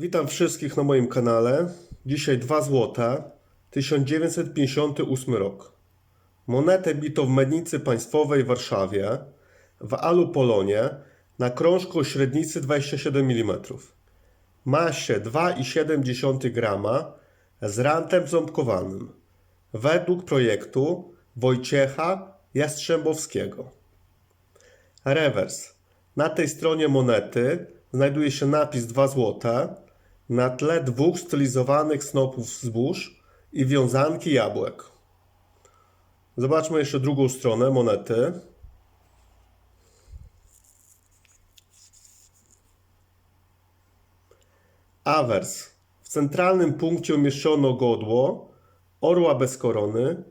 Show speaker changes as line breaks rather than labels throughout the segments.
Witam wszystkich na moim kanale. Dzisiaj 2 złote, 1958 rok. Monetę bito w Mennicy Państwowej w Warszawie w alu polonie na krążku o średnicy 27 mm. Masie 2,7 grama z rantem ząbkowanym. Według projektu Wojciecha Jastrzębowskiego. Rewers. Na tej stronie monety znajduje się napis 2 złote na tle dwóch stylizowanych snopów zbóż i wiązanki jabłek. Zobaczmy jeszcze drugą stronę monety. Awers. W centralnym punkcie umieszczono godło, orła bez korony,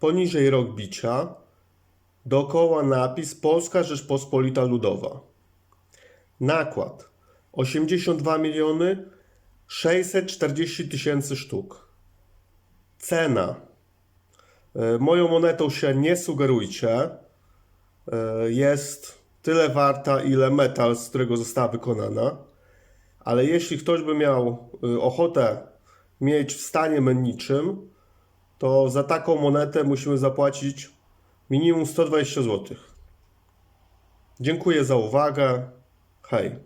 poniżej rok bicia, Dookoła napis Polska Rzeczpospolita Ludowa. Nakład 82 miliony 640 tysięcy sztuk. Cena. E, Moją monetą się nie sugerujcie. E, Jest tyle warta, ile metal, z którego została wykonana. Ale jeśli ktoś by miał e, ochotę mieć w stanie menniczym, to za taką monetę musimy zapłacić minimum 120 zł. Dziękuję za uwagę. Hej.